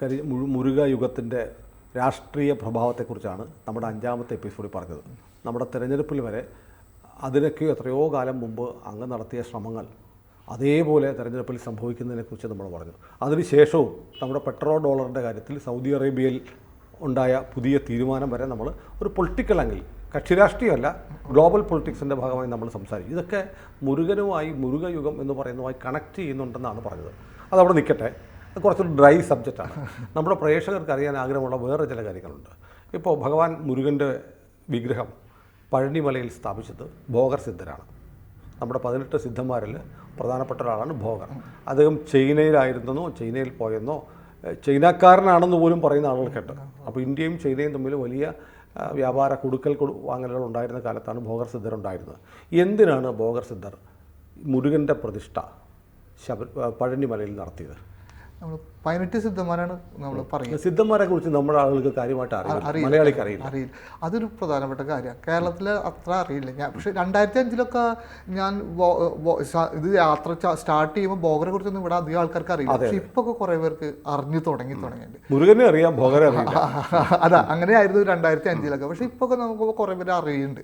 കരി മുരുക യുഗത്തിന്റെ രാഷ്ട്രീയ പ്രഭാവത്തെക്കുറിച്ചാണ് നമ്മുടെ അഞ്ചാമത്തെ എപ്പിസോഡിൽ പറഞ്ഞത്. നമ്മുടെ തിരഞ്ഞെടുപ്പിൽ വരെ അതിനൊക്കെ എത്രയോ കാലം മുമ്പ് അങ്ങ് നടത്തിയ ശ്രമങ്ങൾ അതേപോലെ തെരഞ്ഞെടുപ്പിൽ സംഭവിക്കുന്നതിനെക്കുറിച്ച് നമ്മൾ പറഞ്ഞു. അതിനുശേഷവും നമ്മുടെ പെട്രോൾ ഡോളറിന്റെ കാര്യത്തിൽ സൗദി അറേബ്യയിൽ ഉണ്ടായ പുതിയ തീരുമാനം വരെ നമ്മൾ ഒരു പൊളിറ്റിക്കൽ ആംഗിൾ കക്ഷി രാഷ്ട്രീയമല്ല ഗ്ലോബൽ പൊളിറ്റിക്സിന്റെ ഭാഗമായി നമ്മൾ സംസാരിക്കും ഇതൊക്കെ മുരുകനുമായി മുരുകയുഗം എന്ന് പറയുന്നതുമായി കണക്ട് ചെയ്യുന്നുണ്ടെന്നാണ് പറഞ്ഞത്. അതവിടെ നിൽക്കട്ടെ. കുറച്ചൊരു ഡ്രൈ സബ്ജക്റ്റാണ്. നമ്മുടെ പ്രേക്ഷകർക്ക് അറിയാൻ ആഗ്രഹമുള്ള വേറെ ചില കാര്യങ്ങളുണ്ട്. ഇപ്പോൾ ഭഗവാൻ മുരുകന്റെ വിഗ്രഹം പഴനിമലയിൽ സ്ഥാപിച്ചത് ഭോഗർ സിദ്ധരാണ്. നമ്മുടെ പതിനെട്ട് സിദ്ധന്മാരിൽ പ്രധാനപ്പെട്ട ഒരാളാണ് ഭോഗർ. അദ്ദേഹം ചൈനയിലായിരുന്നെന്നോ ചൈനയിൽ പോയെന്നോ ചൈനക്കാരനാണെന്ന് പോലും പറയുന്ന ആളുകൾ കേട്ട്. അപ്പോൾ ഇന്ത്യയും ചൈനയും തമ്മിൽ വലിയ വ്യാപാര കൊടുക്കൽ കൊടു വാങ്ങലുകൾ ഉണ്ടായിരുന്ന കാലത്താണ് ഭോഗർ സിദ്ധർ ഉണ്ടായിരുന്നത് എന്തിനാണ് ഭോഗർ സിദ്ധർ മുരുകന്റെ പ്രതിഷ്ഠ ശബ പഴനിമലയിൽ നടത്തിയത്? നമ്മൾ പതിനെട്ട് സിദ്ധന്മാരാണ് നമ്മൾ പറയുന്നത്. സിദ്ധന്മാരെ കുറിച്ച് നമ്മുടെ ആളുകൾക്ക് കാര്യമായിട്ട് അറിയില്ല. മലയാളിക്ക് അറിയില്ല. അറിയില്ല. അതൊരു പ്രധാനപ്പെട്ട കാര്യമാണ്. കേരളത്തിൽ അത്ര അറിയില്ല. ഞാൻ പക്ഷെ രണ്ടായിരത്തി അഞ്ചിലൊക്കെ ഞാൻ ഇത് യാത്ര സ്റ്റാർട്ട് ചെയ്യുമ്പോൾ ബോഗറെ കുറിച്ചൊന്നും ഇവിടെ അധികം ആൾക്കാർക്ക് അറിയില്ല. പക്ഷെ ഇപ്പൊ ഒക്കെ കുറെ പേർക്ക് അറിഞ്ഞു തുടങ്ങി തുടങ്ങിയിട്ടുണ്ട്. മുരുകനെ അറിയാം ഭോഗരെ അറിയില്ല. അതാ അങ്ങനെയായിരുന്നു രണ്ടായിരത്തി അഞ്ചിലൊക്കെ പക്ഷെ ഇപ്പൊ ഒക്കെ നമുക്ക് കുറെ പേര് അറിയുന്നുണ്ട്.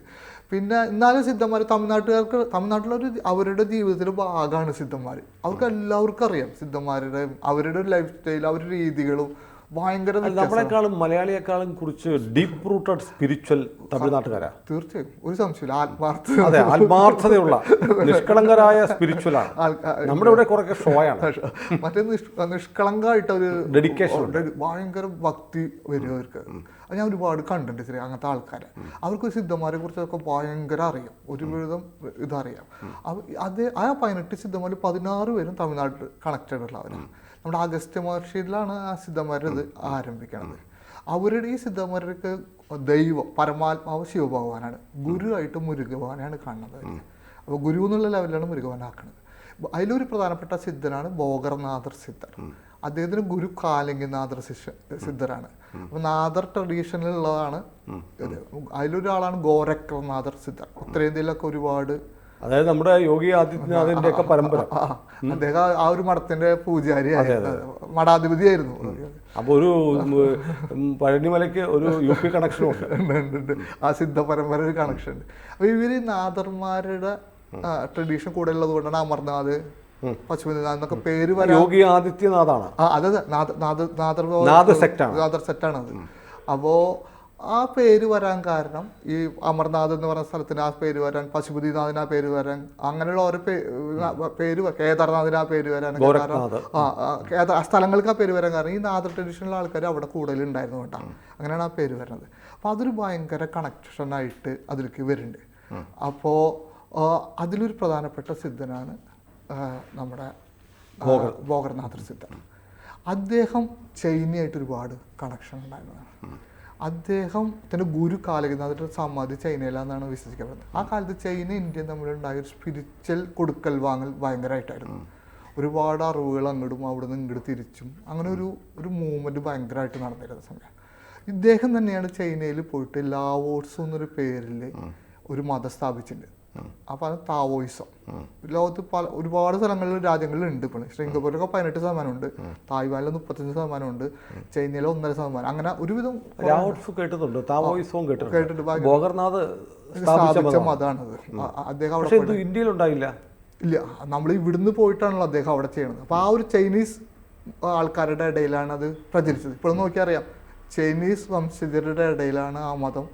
പിന്നെ എന്നാലും സിദ്ധന്മാർ തമിഴ്നാട്ടുകാർക്ക് തമിഴ്നാട്ടിലൊരു അവരുടെ ജീവിതത്തിലെ ഭാഗമാണ് സിദ്ധന്മാർ അവർക്ക് എല്ലാവർക്കും അറിയാം സിദ്ധന്മാരുടെ അവരുടെ ലൈഫ് സ്റ്റൈൽ അവരുടെ രീതികളും ഭയങ്കര നമ്മളെക്കാളും മലയാളിയെക്കാളും കുറിച്ച് ഡീപ് റൂട്ടഡ് സ്പിരിച്വൽ തമിഴ്നാട്ടുകാരാ. തീർച്ചയായും. ഒരു സംശയമില്ല ആത്മാർത്ഥ അതെ ആത്മാർത്ഥതയുള്ള നിഷ്കളങ്കരായ സ്പിരിച്വൽ ആണ്. നമ്മുടെ ഇവിടെ കുറേ ഷോയാണ്. മറ്റേ നിഷ്കളങ്കായിട്ട് നിഷ്കളങ്കമായിട്ട് ഒരു ഡെഡിക്കേഷൻ ഭയങ്കര ഭക്തി വരും അവർക്ക്. അത് ഞാൻ ഒരുപാട് കണ്ടിട്ടുണ്ട് ശരി അങ്ങനത്തെ ആൾക്കാരെ. അവർക്ക് സിദ്ധന്മാരെ കുറിച്ചൊക്കെ ഭയങ്കര അറിയാം. ഒരുവിധം ഇതറിയാം. അത് ആ പതിനെട്ട് സിദ്ധന്മാരിൽ പതിനാറ് പേരും തമിഴ്നാട്ടിൽ കണക്റ്റഡ് ഉള്ളവരാണ് നമ്മുടെ അഗസ്ത്യ മഹർഷിയിലാണ് ആ സിദ്ധന്മാരത് ആരംഭിക്കുന്നത് അവരുടെ ഈ സിദ്ധന്മാർക്ക് ദൈവം പരമാത്മാവ് ശിവഭഗവാനാണ്. ഗുരുവായിട്ട് മുരുകഭവാനാണ് കാണുന്നത്. അപ്പോൾ ഗുരു എന്നുള്ള ലെവലിലാണ് മുരുകവനാക്കുന്നത് അതിലൊരു പ്രധാനപ്പെട്ട സിദ്ധനാണ് ഭോഗർനാഥർ സിദ്ധർ. അദ്ദേഹത്തിന് ഗുരു കാലിംഗനാഥർ ശിഷ്യ സിദ്ധരാണ്. അപ്പൊ നാദർ ട്രഡീഷനിലുള്ളതാണ് അതിലൊരാളാണ് ഗോരക്രനാഥർ സിദ്ധർ. ഉത്തരേന്ത്യയിലൊക്കെ ഒരുപാട് അതായത് നമ്മുടെ യോഗി ആദിത്യനാഥിന്റെ ഒക്കെ പരമ്പര. ആ, അദ്ദേഹം ആ- ഒരു മഠത്തിന്റെ പൂജാരിയായിരുന്നു മഠാധിപതിയായിരുന്നു. അപ്പോൾ ഒരു പഴനിമലയ്ക്ക് ഒരു യു പി കണക്ഷൻ ഉണ്ട്. ആ സിദ്ധ പരമ്പര ഒരു കണക്ഷൻ ഉണ്ട്. അപ്പൊ ഇവർ നാദർമാരുടെ ട്രഡീഷൻ കൂടെ ഉള്ളത് കൊണ്ടാണ് അമർനാഥ് പശുപതിനാഥ് എന്നൊക്കെ പേര് വരാൻ യോഗി ആദിത്യനാഥാണ്. അതെ അതെ. നാദ- നാദ- നാദർ നാദ ആണ്. നാദർ സെറ്റാണ് അത്. അപ്പോ ആ പേര് വരാൻ കാരണം ഈ അമർനാഥ് എന്ന് പറഞ്ഞ സ്ഥലത്തിന് ആ പേര് വരാൻ പശുപതിനാഥിന് ആ പേര് വരാൻ അങ്ങനെയുള്ള ഓരോ പേര് കേദാർനാഥിന് ആ പേര് വരാൻ കാരണം ആ സ്ഥലങ്ങൾക്ക് ആ പേര് വരാൻ കാരണം ഈ നാദർ ട്രഡീഷണൽ ആൾക്കാർ അവിടെ കൂടുതൽ ഉണ്ടായിരുന്നു കേട്ടോ. അങ്ങനെയാണ് ആ പേര് വരുന്നത്. അപ്പോൾ അതൊരു ഭയങ്കര കണക്ഷനായിട്ട് അതിലേക്ക് വരുന്നുണ്ട്. അപ്പോൾ അതിലൊരു പ്രധാനപ്പെട്ട സിദ്ധനാണ് നമ്മുടെ ഭോഗർനാഥർ സിദ്ധൻ. അദ്ദേഹം ചൈനയായിട്ട് ഒരുപാട് കണക്ഷൻ ഉണ്ടായിരുന്നതാണ്. അദ്ദേഹത്തിന്റെ ഗുരു കാലകിനാഥിന്റെ സമാധി ചൈനയിലാണെന്നാണ് വിശ്വസിക്കപ്പെടുന്നത്. ആ കാലത്ത് ചൈന ഇന്ത്യയും തമ്മിലുണ്ടായ ഒരു സ്പിരിച്വൽ കൊടുക്കൽ വാങ്ങൽ ഭയങ്കരമായിട്ടായിരുന്നു ഒരുപാട് അറിവുകൾ അങ്ങോട്ടും അവിടെ നിന്ന് ഇങ്ങോട്ട് തിരിച്ചും അങ്ങനെ ഒരു ഒരു മൂവ്മെന്റ് ഭയങ്കരമായിട്ട് നടന്നിരുന്ന സമയം. ഇദ്ദേഹം തന്നെയാണ് ചൈനയിൽ പോയിട്ട് ലാവോട്സ് എന്നൊരു പേരിൽ ഒരു മതം സ്ഥാപിച്ചിട്ടുണ്ട്. അപ്പോൾ അത് താവോയിസം. ലോകത്ത് പല ഒരുപാട് സ്ഥലങ്ങളിൽ രാജ്യങ്ങളിൽ ഉണ്ട് ഇപ്പോൾ സിംഗപ്പൂരിലൊക്കെ പതിനെട്ട് ശതമാനമുണ്ട്. തായ്വാനിൽ മുപ്പത്തഞ്ച് ശതമാനമുണ്ട്. ചൈനയിൽ ഒന്നര ശതമാനം. അങ്ങനെ ഒരുവിധം കേട്ടിട്ടുണ്ട്. താവോയിസവും കേട്ടിട്ടുണ്ട്. ഭോഗർനാഥ് സ്ഥാപിച്ച സ്ഥാപിച്ച മതമാണ്. മതമാണത്. അദ്ദേഹം അവിടെ ഇന്ത്യയിൽ ഉണ്ടായില്ല. ഇല്ല. നമ്മൾ ഇവിടുന്ന് പോയിട്ടാണല്ലോ അദ്ദേഹം അവിടെ ചെയ്യണത്. അപ്പോൾ ആ ഒരു ചൈനീസ് ആൾക്കാരുടെ ഇടയിലാണ് അത് പ്രചരിച്ചത്. ഇപ്പോഴും നോക്കിയറിയാം. ചൈനീസ് വംശജരുടെ ഇടയിലാണ് ആ മതം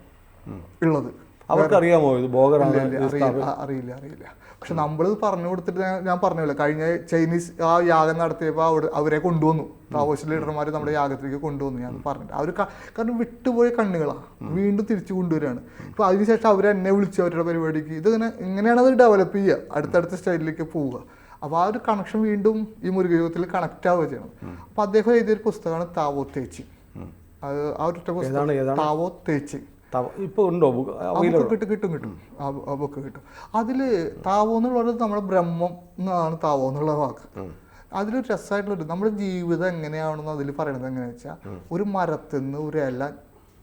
ഉള്ളത്. അവർക്കറിയാമോ ഇത് ഭോഗറാണ് ഇല്ല, ഇല്ല, അറിയില്ല അറിയില്ല പക്ഷെ നമ്മളിത് പറഞ്ഞു കൊടുത്തിട്ട് ഞാൻ- പറഞ്ഞില്ല കഴിഞ്ഞ ചൈനീസ് ആ യാഗം നടത്തിയപ്പോൾ അവിടെ അവരെ കൊണ്ടുവന്നു. താവോസ് ലീഡർമാർ നമ്മുടെ യാഗത്തിലേക്ക് കൊണ്ടുവന്നു ഞാൻ പറഞ്ഞിട്ട്. അവർ കാരണം വിട്ടുപോയ കണ്ണുകളാണ് വീണ്ടും തിരിച്ചു കൊണ്ടുവരികയാണ് ഇപ്പോൾ അതിനുശേഷം അവർ എന്നെ വിളിച്ചു അവരുടെ പരിപാടിക്ക്. ഇതിങ്ങനെ ഇങ്ങനെയാണ് അത് ഡെവലപ്പ് ചെയ്യുക. അടുത്തടുത്ത സ്റ്റൈലിലേക്ക് പോവുക. അപ്പോൾ ആ ഒരു കണക്ഷൻ വീണ്ടും ഈ മുരുകയോഗത്തിൽ കണക്റ്റ് ആവുക ചെയ്യണം. അപ്പോൾ അദ്ദേഹം എഴുതിയൊരു പുസ്തകമാണ് താവോ തേച്ചി. അത് ആ ഒരു പുസ്തകം? താവോ തേച്ചി. തവ- ഇപ്പൊ ഉണ്ടോ കിട്ടും കിട്ടും കിട്ടും. ആ ബുക്ക് കിട്ടും. അതിൽ താവോ എന്നുള്ളത് നമ്മുടെ ബ്രഹ്മം എന്നാണ് താവോ എന്നുള്ള വാക്ക്. അതിലൊരു രസമായിട്ടുള്ളൊരു നമ്മുടെ ജീവിതം എങ്ങനെയാണെന്ന് അതിൽ പറയണത് എങ്ങനെയാ വെച്ചാൽ ഒരു മരത്തിൽ നിന്ന് ഒരു ഇല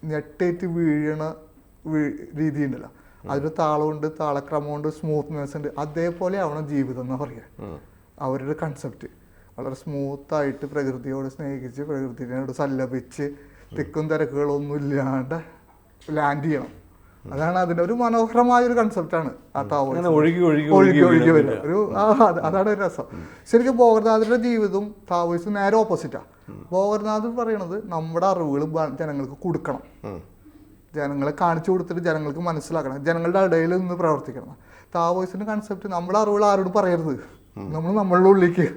ഞെട്ടേറ്റ് വീഴണ രീതി ഉണ്ടല്ലോ അതിന് താളമുണ്ട് താളക്രമമുണ്ട് സ്മൂത്ത്നെസ് ഉണ്ട്. അതേപോലെ ആവണം ജീവിതം എന്ന് പറയുക അവരുടെ കൺസെപ്റ്റ് വളരെ സ്മൂത്തായിട്ട് പ്രകൃതിയോട് സ്നേഹിച്ച് പ്രകൃതിയോട് സല്ലപിച്ച് തിക്കും തിരക്കുകളൊന്നും ഇല്ലാണ്ട് ലാൻഡ് ചെയ്യണം. അതാണ് അതിന്റെ ഒരു മനോഹരമായ ഒരു കൺസെപ്റ്റാണ് ആ താവോയിസം ഒഴുകി ഒഴുകി ഒഴുകി ഒഴുകി വീഴുന്ന ഒരു അതാണ് ഒരു രസം. ശരിക്കും ബോഗർനാഥിന്റെ ജീവിതവും താവോയിസും നേരെ ഓപ്പോസിറ്റാ ബോഗർനാഥ് പറയണത് നമ്മുടെ അറിവുകൾ ജനങ്ങൾക്ക് കൊടുക്കണം. ജനങ്ങളെ കാണിച്ചു കൊടുത്തിട്ട് ജനങ്ങൾക്ക് മനസ്സിലാക്കണം. ജനങ്ങളുടെ ഇടയിൽ നിന്ന് പ്രവർത്തിക്കണം. താവോയിസിന്റെ കൺസെപ്റ്റ് നമ്മുടെ അറിവുകൾ ആരോടും പറയരുത്. നമ്മൾ നമ്മളുടെ ഉള്ളിലേക്ക്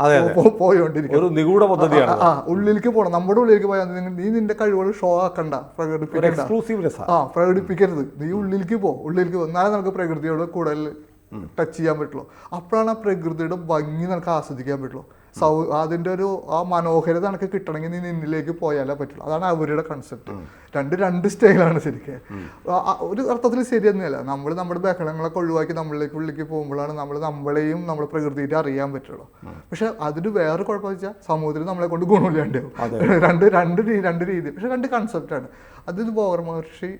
അതെ, പോയോണ്ടിരിക്കും. ഒരു നിഗൂഢ പദ്ധതിയാണ്. ആ, ഉള്ളിലേക്ക് പോകണം നമ്മുടെ ഉള്ളിലേക്ക് പോയാൽ നീ- നിന്റെ കഴിവുകൾ ഷോ ആക്കണ്ട. പ്രകടിപ്പിക്കണ്ട. ആ പ്രകടിപ്പിക്കരുത്. നീ ഉള്ളിലേക്ക് പോ. ഉള്ളിലേക്ക് പോ. എന്നാലേ നമുക്ക് പ്രകൃതിയോട് കൂടുതൽ ടച്ച് ചെയ്യാൻ പറ്റുള്ളൂ. അപ്പോഴാണ് ആ പ്രകൃതിയുടെ ഭംഗി നമുക്ക് ആസ്വദിക്കാൻ പറ്റുള്ളൂ. സൗ അതിന്റെ ഒരു ആ മനോഹരത എനിക്ക് കിട്ടണമെങ്കിൽ നീ നിന്നിലേക്ക് പോയാലേ പറ്റുള്ളൂ. അതാണ് അവരുടെ കൺസെപ്റ്റ് രണ്ട് രണ്ട് സ്റ്റൈലാണ് ശരിക്കും. ഒരു അർത്ഥത്തിൽ ശരിയൊന്നുമല്ല നമ്മൾ നമ്മുടെ ബഹളങ്ങളൊക്കെ ഒഴിവാക്കി നമ്മളിലേക്ക് ഉള്ളിലേക്ക് പോകുമ്പോഴാണ് നമ്മൾ നമ്മളെയും നമ്മുടെ പ്രകൃതിയെ അറിയാൻ പറ്റുള്ളൂ. പക്ഷെ അതിന് വേറെ കുഴപ്പം വെച്ചാൽ സമൂഹത്തിൽ നമ്മളെ കൊണ്ട് ഗുണമില്ലാണ്ടാവും രണ്ട് രണ്ട് രണ്ട് രീതി. പക്ഷെ രണ്ട് കൺസെപ്റ്റാണ് അതിന് ബോഗർ മഹർഷി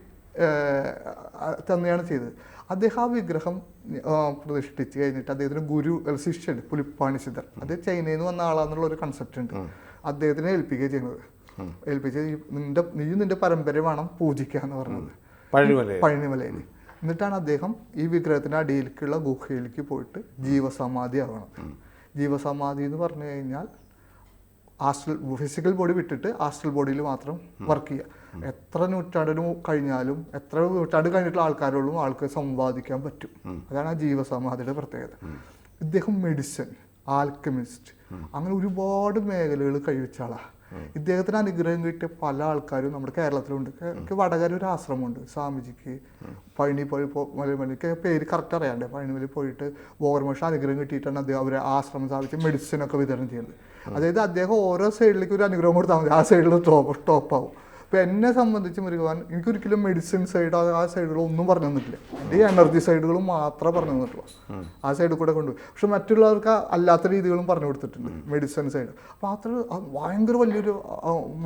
തന്നെയാണ് ചെയ്തത്. അദ്ദേഹം ആ വിഗ്രഹം പ്രതിഷ്ഠിച്ച് കഴിഞ്ഞിട്ട് അദ്ദേഹത്തിന് ഗുരു ശിഷ്യൻ പുലിപ്പാണി സിദ്ധർ അത് ചൈനയിൽ നിന്ന് വന്ന ആളാന്നുള്ള ഒരു കൺസെപ്റ്റ് ഉണ്ട്. അദ്ദേഹത്തിനെ ഏൽപ്പിക്കുകയാണ് ചെയ്യുന്നത്. ഏൽപ്പിച്ച് നിന്റെ നീയും നിന്റെ പരമ്പര വേണം പൂജിക്കുക എന്ന് പറഞ്ഞത് പഴനിമലയിൽ. പഴനിമലയിൽ. എന്നിട്ടാണ് അദ്ദേഹം ഈ വിഗ്രഹത്തിന്റെ അടിയിലേക്കുള്ള ഗുഹയിലേക്ക് പോയിട്ട് ജീവസമാധി ആവണം ജീവസമാധി എന്ന് പറഞ്ഞു കഴിഞ്ഞാൽ ആസ്ട്രൽ ഫിസിക്കൽ ബോഡി വിട്ടിട്ട് ആസ്ട്രൽ ബോഡിയിൽ മാത്രം വർക്ക് ചെയ്യുക എത്ര നൂറ്റാണ്ടിന് കഴിഞ്ഞാലും എത്ര നൂറ്റാണ്ട് കഴിഞ്ഞിട്ടുള്ള ആൾക്കാരോടും ആൾക്ക് സമ്പാദിക്കാൻ പറ്റും. അതാണ് ആ ജീവസമാധിയുടെ പ്രത്യേകത. ഇദ്ദേഹം മെഡിസിൻ ആൽക്കമിസ്റ്റ് അങ്ങനെ ഒരുപാട് മേഖലകൾ കഴിവിച്ച ആളാണ് ഇദ്ദേഹത്തിന് അനുഗ്രഹം കിട്ടിയ പല ആൾക്കാരും നമ്മുടെ കേരളത്തിലുണ്ട്. വടകര ഒരു ആശ്രമമുണ്ട്. സ്വാമിജിക്ക് പഴനി പോയി മലമലിക്ക് പേര് കറക്റ്റ് അറിയാണ്ട്. പഴനിമലി പോയിട്ട് ഓർമ്മ അനുഗ്രഹം കിട്ടിയിട്ടാണ് അദ്ദേഹം അവരെ ആശ്രമം സ്ഥാപിച്ച് മെഡിസിനൊക്കെ വിതരണം ചെയ്യുന്നത്. അതായത് അദ്ദേഹം ഓരോ സൈഡിലേക്ക് ഒരു അനുഗ്രഹം കൊടുത്താൽ മതി. ആ സൈഡിൽ ടോപ്പ് ടോപ്പ് ആവും. ഇപ്പൊ എന്നെ സംബന്ധിച്ച് മുരുകൻ എനിക്കൊരിക്കലും മെഡിസിൻ സൈഡ് ആ സൈഡുകൾ ഒന്നും പറഞ്ഞു തന്നിട്ടില്ല. എന്റെ ഈ എനർജി സൈഡുകളും മാത്രമേ പറഞ്ഞു തന്നിട്ടുള്ളൂ. ആ സൈഡിൽ കൂടെ കൊണ്ടുപോയി. പക്ഷെ മറ്റുള്ളവർക്ക് അല്ലാത്ത രീതികളും പറഞ്ഞു കൊടുത്തിട്ടുണ്ട് മെഡിസിൻ സൈഡ് അപ്പോൾ അത്ര ഭയങ്കര വലിയൊരു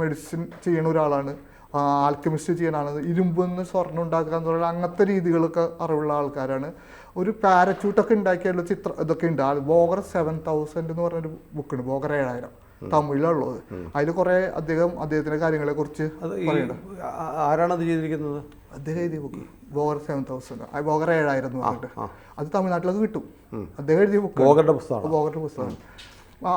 മെഡിസിൻ ചെയ്യുന്ന ഒരാളാണ് ആൽക്കമിസ്റ്റ് ചെയ്യാനാണ്. ഇരുമ്പ് നിന്ന് സ്വർണം ഉണ്ടാക്കുക എന്ന് പറയുന്ന അങ്ങനത്തെ രീതികളൊക്കെ അറിവുള്ള ആൾക്കാരാണ്. ഒരു പാരച്യൂട്ടൊക്കെ ഉണ്ടാക്കിയുള്ള ചിത്രം ഇതൊക്കെ ഉണ്ട്. ആ ബോഗർ സെവൻ തൗസൻഡ് എന്ന് പറഞ്ഞൊരു ബുക്കുണ്ട് ബോഗർ ഏഴായിരം. തമിഴിലുള്ളത്. അതിൽ കുറെ അദ്ദേഹം അദ്ദേഹത്തിന്റെ കാര്യങ്ങളെ കുറിച്ച് ആരാണ് അത് ചെയ്തിരിക്കുന്നത്? അദ്ദേഹം എഴുതിയ book Bogar seven thousand Bogar ഏഴായിരം എന്ന് പറഞ്ഞിട്ട്. അത് തമിഴ്നാട്ടിലൊക്കെ കിട്ടും. അദ്ദേഹം എഴുതിയ ബുക്ക് ബോഗറുടെ പുസ്തകം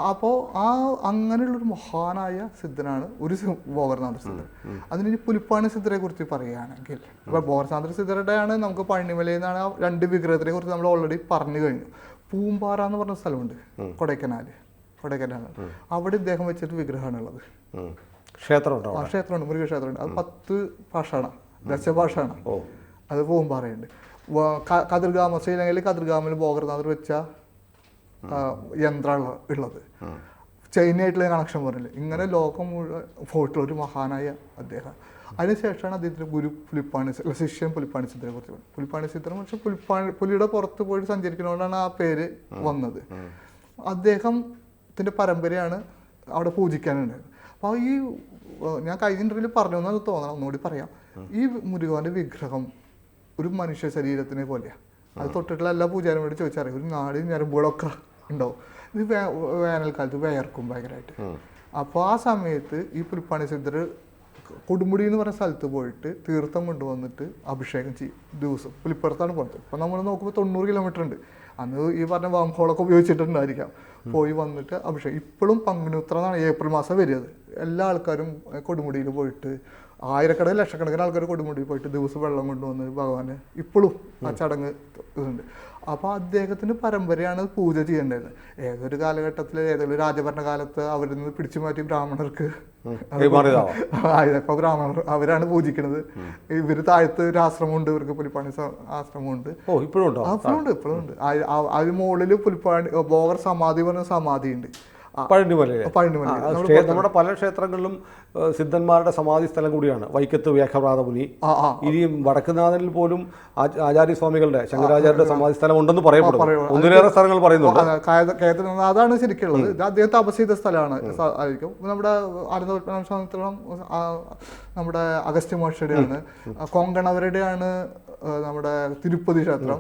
അപ്പോൾ ആ അങ്ങനെയുള്ളൊരു മഹാനായ സിദ്ധനാണ് ഒരു ബോവർനാഥ സിദ്ധർ സിദ്ധൻ. അതിന് പുലിപ്പാണി സിദ്ധരെ കുറിച്ച് പറയുകയാണെങ്കിൽ. ഇപ്പൊ ബോവർനാഥ സിദ്ധരുടെയാണ് നമുക്ക് പഴനിമലയിൽ നിന്നാണ് ആ രണ്ട് വിഗ്രഹത്തിനെ കുറിച്ച് നമ്മൾ ഓൾറെഡി പറഞ്ഞു കഴിഞ്ഞു. പൂമ്പാറ എന്ന് പറഞ്ഞ സ്ഥലമുണ്ട് കൊടൈക്കനാല് കൊടൈക്കനാൽ അവിടെ ഇദ്ദേഹം വെച്ചിട്ട് വിഗ്രഹമാണുള്ളത് ഉള്ളത്. ക്ഷേത്രമുണ്ടോ ആ ക്ഷേത്രമുണ്ട് മൃഗക്ഷേത്രമുണ്ട് അത് പത്ത് ഭാഷയാണ് ദശഭാഷയാണ് അത് പൂമ്പാറയുണ്ട്. കതിർഗാമ ശ്രീലങ്കയിൽ കതിർഗാമിൽ ബോഗർനാഥർ വെച്ച യന്ത്രമാണ് ഉള്ളത്. ചൈനയായിട്ടുള്ള കണക്ഷൻ പറഞ്ഞില്ല? ഇങ്ങനെ ലോകം മുഴുവൻ ഫോട്ടോ ഒരു മഹാനായ അദ്ദേഹം. അതിനുശേഷമാണ് അദ്ദേഹത്തിന് ഗുരു പുലിപ്പാണി ശിഷ്യൻ പുലിപ്പാണി ചിത്രം കുറിച്ച് പുലിപ്പാണി ചിത്രം പക്ഷെ പുലിപ്പാണി പുലിയുടെ പുറത്ത് പോയിട്ട് സഞ്ചരിക്കുന്നതുകൊണ്ടാണ് ആ പേര് വന്നത്. അദ്ദേഹത്തിന്റെ പരമ്പരയാണ് അവിടെ പൂജിക്കാനുണ്ടായത് അപ്പോൾ ഈ ഞാൻ കഴിഞ്ഞ ഇന്റർവ്യൂവിൽ പറഞ്ഞു എന്നാണ് തോന്നണം ഒന്നുകൂടി പറയാം. ഈ മുരുകന്റെ വിഗ്രഹം ഒരു മനുഷ്യ ശരീരത്തിനെ പോലെയാണ് അത് തൊട്ടിട്ടുള്ള എല്ലാ പൂജാരിമാരോട് ചോദിച്ചറിയാം ഒരു നാടി ഞരമ്പുകളൊക്കെ ഉണ്ടാവും. ഇത് വേ- വേനൽക്കാലത്ത് വേർക്കും ഭയങ്കരമായിട്ട് അപ്പോൾ ആ സമയത്ത് ഈ പുൽപ്പാണി സിദ്ധർ കൊടുമുടി എന്ന് പറഞ്ഞ സ്ഥലത്ത് പോയിട്ട് തീർത്ഥം കൊണ്ടുവന്നിട്ട് അഭിഷേകം ചെയ്യും ദിവസം. പുലിപ്പുറത്താണ് പോകുന്നത് അപ്പോൾ നമ്മൾ നോക്കുമ്പോൾ തൊണ്ണൂറ് കിലോമീറ്റർ ഉണ്ട്. അന്ന് ഈ പറഞ്ഞ വാംഹോളൊക്കെ ഉപയോഗിച്ചിട്ടുണ്ടായിരിക്കാം. പോയി വന്നിട്ട് അഭിഷേകം. ഇപ്പോഴും പங்குനുത്ര എന്നാണ് ഏപ്രിൽ മാസം വരിയത് എല്ലാ ആൾക്കാരും കൊടുമുടിയിൽ പോയിട്ട് ആയിരക്കണക്കിന് ലക്ഷക്കണക്കിന് ആൾക്കാർ കൊടുമുടി പോയിട്ട് ദിവസം വെള്ളം കൊണ്ടുവന്ന് ഭഗവാന് ഇപ്പോഴും ആ ചടങ്ങ് ഇതുണ്ട്. അപ്പോൾ അദ്ദേഹത്തിന് പരമ്പരയാണ് പൂജ ചെയ്യേണ്ടത്. ഏതൊരു കാലഘട്ടത്തിൽ ഏതൊരു രാജഭരണ കാലത്ത് അവരിൽ നിന്ന് പിടിച്ചു മാറ്റി ബ്രാഹ്മണർക്ക് ഇപ്പൊ ബ്രാഹ്മണർ അവരാണ് പൂജിക്കുന്നത് ഇവർ താഴത്ത് ഒരു ആശ്രമമുണ്ട് ഇവർക്ക് പുലിപ്പാണി ആശ്രമമുണ്ട്. ഇപ്പോഴും ഉണ്ടോ? ഇപ്പോഴും ഉണ്ട് അതിന് മുകളിൽ പുലിപ്പാണി ബോഗർ സമാധി പറഞ്ഞ സമാധി ഉണ്ട് പഴനിമലയിൽ. നമ്മുടെ പല ക്ഷേത്രങ്ങളിലും സിദ്ധന്മാരുടെ സമാധി സ്ഥലം കൂടിയാണ്. വൈക്കത്ത് വ്യാഘ്രനാഥ മുനി ആ ആ. ഇനിയും വടക്കുനാഥനിൽ പോലും ആചാര്യസ്വാമികളുടെ ശങ്കരാചാര്യരുടെ സമാധി സ്ഥലം ഉണ്ടെന്ന് പറയപ്പെടുന്നു. ഒന്നിലേറെ സ്ഥലങ്ങൾ പറയുന്നുണ്ട്. അതാണ് ശരിക്കുള്ളത് ഇത് അപസീത തപസ് ചെയ്ത സ്ഥലമാണ്. ആയിരിക്കും. നമ്മുടെ ആനന്ദപത്മനാഭസ്വാമിത്തോളം നമ്മുടെ അഗസ്ത്യ മോക്ഷയുടെയാണ് കൊങ്കണവരുടെയാണ് നമ്മുടെ തിരുപ്പതി ക്ഷേത്രം.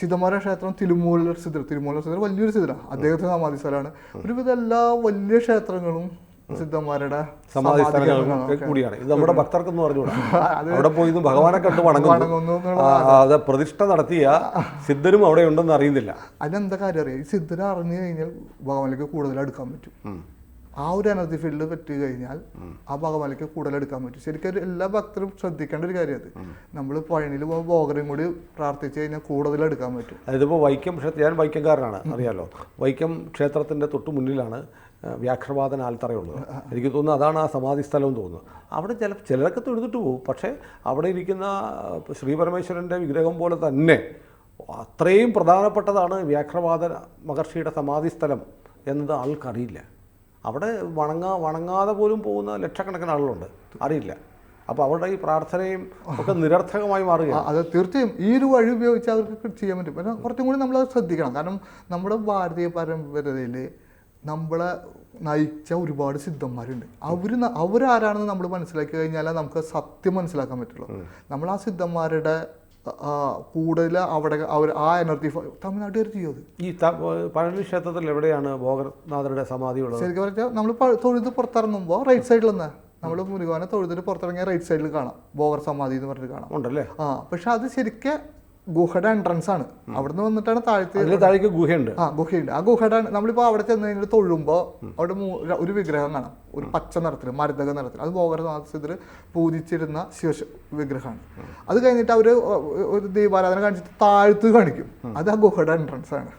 ചിദംബരം ക്ഷേത്രം തിരുമൂലർ സിദ്ധർ തിരുമൂലർ സിദ്ധർ വലിയൊരു സിദ്ധ അദ്ദേഹത്തിന്റെ സമാധി സ്ഥലമാണ് ഒരുവിധ എല്ലാ വലിയ ക്ഷേത്രങ്ങളും സിദ്ധന്മാരുടെ സമാധി കൂടിയാണ്. ഇത് നമ്മുടെ ഭക്തർക്കൊന്നും അറിഞ്ഞൂടാ. അവിടെ പോയി ഭഗവാനെ കണ്ട് വണങ്ങുന്നു. അത് പ്രതിഷ്ഠ നടത്തിയ സിദ്ധരും അവിടെ ഉണ്ടെന്ന് അറിയുന്നില്ല. അതിനെന്താ കാര്യം അറിയാം? ഈ സിദ്ധരെ അറിഞ്ഞു കഴിഞ്ഞാൽ ഭഗവാനിലേക്ക് കൂടുതൽ അടുക്കാൻ പറ്റും. ആ ഒരു എനർജി ഫീൽഡ് പറ്റി കഴിഞ്ഞാൽ ആ ഭഗവാനിലേക്ക് കൂടുതൽ എടുക്കാൻ പറ്റും. ശരിക്കും എല്ലാ ഭക്തരും ശ്രദ്ധിക്കേണ്ട ഒരു കാര്യം അത്. നമ്മൾ പഴനിയിൽ പോകുമ്പോൾ ഭോഗരും കൂടി പ്രാർത്ഥിച്ചു കഴിഞ്ഞാൽ കൂടുതൽ എടുക്കാൻ പറ്റും. അതിപ്പോൾ വൈക്കം ക്ഷേത്രം ഞാൻ വൈക്കംകാരനാണ് അറിയാലോ? വൈക്കം ക്ഷേത്രത്തിന്റെ തൊട്ട് മുന്നിലാണ് വ്യാഘ്രവാദന ആൽത്തറയുള്ളത്. എനിക്ക് തോന്നുന്നു അതാണ് ആ സമാധി സ്ഥലം എന്ന് തോന്നുന്നു. അവിടെ ചില ചിലരൊക്കെ തൊഴുതിട്ട് പോകും. പക്ഷേ അവിടെ ഇരിക്കുന്ന ശ്രീപരമേശ്വരന്റെ വിഗ്രഹം പോലെ തന്നെ അത്രയും പ്രധാനപ്പെട്ടതാണ് വ്യാഘ്രവാദ മഹർഷിയുടെ സമാധി സ്ഥലം എന്നത് ആൾക്കറിയില്ല. അവിടെ വണങ്ങാ വണങ്ങാതെ പോലും പോകുന്ന ലക്ഷക്കണക്കിന് ആളുകളുണ്ട്. അറിയില്ല. അപ്പോൾ അവരുടെ ഈ പ്രാർത്ഥനയും ഒക്കെ നിരർത്ഥകമായി മാറുകയാണ്. അത് തീർച്ചയായും ഈ ഒരു വഴി ഉപയോഗിച്ച് അവർക്ക് ചെയ്യാൻ പറ്റും. പക്ഷേ കുറച്ചും കൂടി നമ്മൾ ശ്രദ്ധിക്കണം. കാരണം നമ്മുടെ ഭാരതീയ പരമ്പരയിൽ നമ്മളെ നയിച്ച ഒരുപാട് സിദ്ധന്മാരുണ്ട്. അവർ അവരാരാണെന്ന് നമ്മൾ മനസ്സിലാക്കി കഴിഞ്ഞാലേ നമുക്ക് സത്യം മനസ്സിലാക്കാൻ പറ്റുള്ളൂ. നമ്മൾ ആ സിദ്ധന്മാരുടെ കൂടുതൽ അവിടെ അവർ ആ എനർജി തമിഴ്നാട്ടുകാർ ചെയ്യും അത്? ഈ പഴനി ക്ഷേത്രത്തിൽ എവിടെയാണ് ഭോഗനാഥരുടെ സമാധി ഉള്ളത് ശരിക്കും പറഞ്ഞാൽ നമ്മൾ തൊഴുത് പുറത്തിറങ്ങുമ്പോൾ റൈറ്റ് സൈഡിൽ നിന്ന് നമ്മൾ മുരുകാനെ തൊഴുതിട്ട് പുറത്തിറങ്ങിയ റൈറ്റ് സൈഡിൽ കാണാം. ബോഗർ സമാധി എന്ന് പറഞ്ഞിട്ട് കാണാം. ഉണ്ടല്ലേ? ആ പക്ഷെ അത് ശരിക്കും ഗുഹയുടെ എൻട്രൻസ് ആണ്. അവിടുന്ന് വന്നിട്ടാണ് താഴത്തെ താഴേക്ക് ഗുഹയുണ്ട്. ആ ഗുഹയുണ്ട്. ആ ഗുഹയുടെ നമ്മളിപ്പോൾ അവിടെ ചെന്ന് കഴിഞ്ഞിട്ട് തൊഴുമ്പോൾ അവിടെ ഒരു വിഗ്രഹം കാണാം. ഒരു പച്ച നിറത്തിൽ മരുതക നിറത്തിൽ അത് ഭോഗരനാഥത്തിൽ പൂജിച്ചിരുന്ന ശിവ വിഗ്രഹമാണ്. അത് കഴിഞ്ഞിട്ട് അവർ ഒരു ദീപാരാധന കാണിച്ചിട്ട് താഴ്ത്ത് കാണിക്കും. അത് ആ ഗുഹയുടെ എൻട്രൻസ് ആണ്.